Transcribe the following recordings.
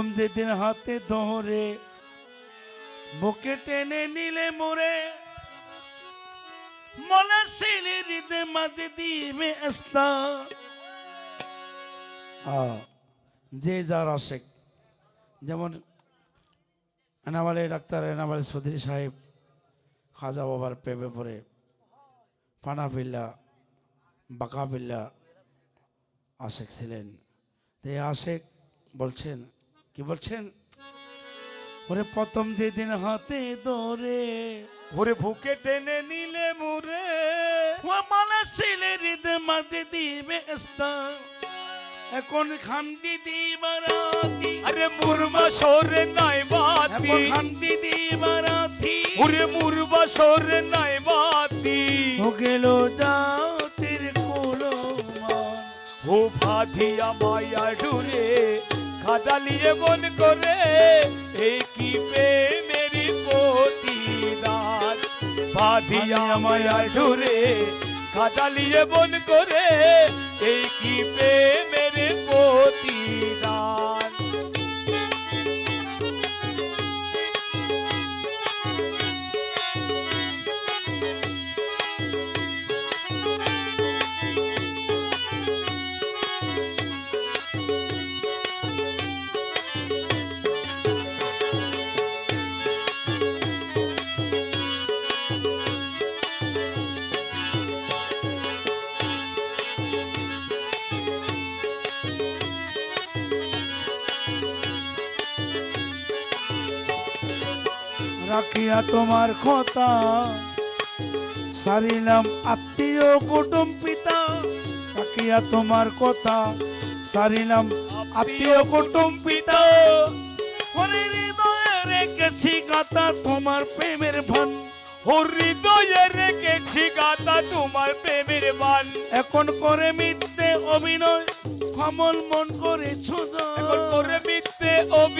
প্রথম যেদিন হাতে ধরে বুকে টেনে নিলে মোরে। মনে সিলে হৃদয় মাঝে দিবে যে যার আশেক। যেমন এনাবালি ডাক্তার এনাবালি চৌধুরী সাহেব খাজা বাবার প্রেমে পড়ে, পানা বিল্লা, বাঁকা বিল্লা আশেক ছিলেন। তো আশেক বলছেন কি বলছেন? ওরে প্রথম যেদিন হাতে ধরে ওরে বুকে টেনে নিলে মুরে ও মনে ছিলে হৃদয় মাঝে দিবে স্থান। এখন খান্তি দিবারাতি। আরে মুরবা সরে নাই বাতি। এখন খান্তি দিবারাতি। ওরে মুরবা সরে নাই বাতি। ও গেল জাতির কুলমান ও ভাধিয়া মায়া ডুরে। খাদালিয়ে মন করে। এই কি পে মেরি পতিদার ভাধিয়া মায়া ডুরে খাদালিয়ে মন করে এই কি পে মেরে পতিদার রাখিয়া তোমার কথা। সারিলাম আত্মীয়, কুটুম, পিতা, রাখিয়া তোমার কথা। সারিলাম আত্মীয়, কুটুম, পিতা হৃদয়ে রেখেছি কথা তোমার প্রেমের ভান। হৃদয়ে রেখেছি গাতা তোমার প্রেমের এখন করে মিথ্যে অভিনয়, কমল মন করে করে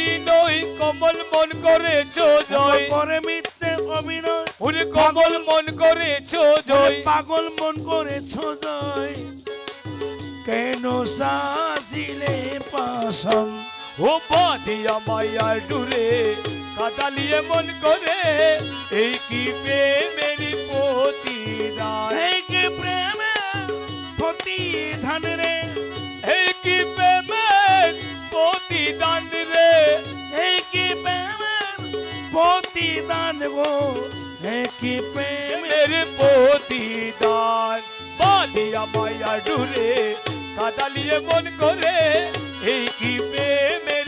অভিনয় কমল মন করেছ জয়। করে মিথ্যে অভিনয় ওরে কমল মন করেছ জয়। পাগল মন করেছ জয়। কেন সাজিলে পাশন ও বাদিয়া মায়ার ডুরে কাদালিয়ে মন করে এই কি প্রেমের প্রতিদান গো এই কি প্রেমের প্রেমের প্রতিদান বাদিয়া মায়া ডুরে কাদালিয়ে মন করে এই কি প্রেমের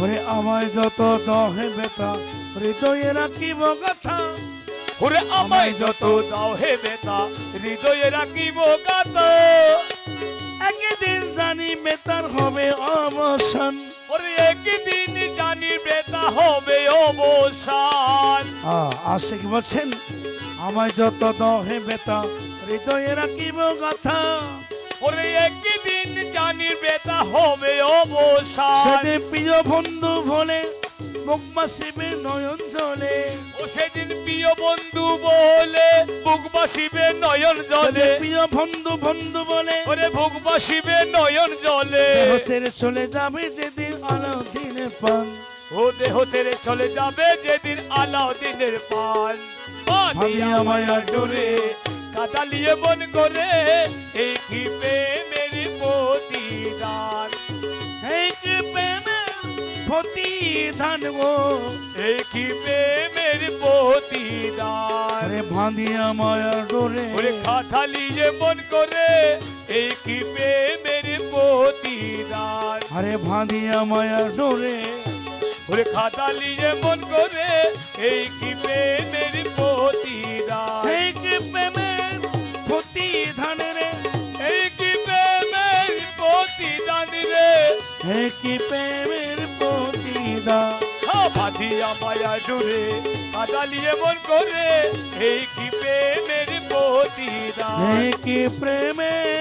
ওরে আমায় যত দহে বেতা হৃদয়ে রাখিব কথা ওরে আমায় যত দাও হে বেতা হৃদয়ে রাখিব গাতা একদিন জানি বেতার হবে অবসান। ওরে একদিন জানি বেতা হবে অবসান। আসে কি বলছেন আমায় যত দহে বেতা হৃদয়ে রাখিব কথা ওরে একদিন জানি বেতা হবে অবসান সেদিন প্রিয় বন্ধু বলে মুখ মাসিবে নয়ন জলে। ও সেদিন প্রিয় বন্ধু বলে বাসিবে নয়ন জলে। প্রিয় বন্ধু বন্ধু বলে ওরে বুক বাসিবে নয়ন জলে। ছেড়ে চলে যাবে যেদিন আলো দিনে পান। ও দেহ ছেড়ে চলে যাবে যেদিন আলাউদ্দিনের পান। ভাবিয়া মায়া ডোরে কাদালিয়ে মন করে এই কি প্রেমের প্রতিদান। এই কি প্রেমের প্রতিদান গো। এই কি প্রেমের প্রতিদান। আরে ভাঁদিয়া মায়া ডোরে। ওরে কাদালিয়ে মন করে এই কি প্রেমের প্রতিদান। আরে ভাঁদিয়া মায়ার ডোরে। ওরে কাদালিয়ে মন করে এই কি প্রেমের প্রতিদান। এই কি প্রেমের প্রতিদান রে। এই কি প্রেমের দান রে? কি প্রেমের প্রতিদান? দান বাঁধিয়া মায়া জুড়ে কাদালিয়ে মন করে। এই কি প্রেমের প্রতিদান? দান কি প্রেমের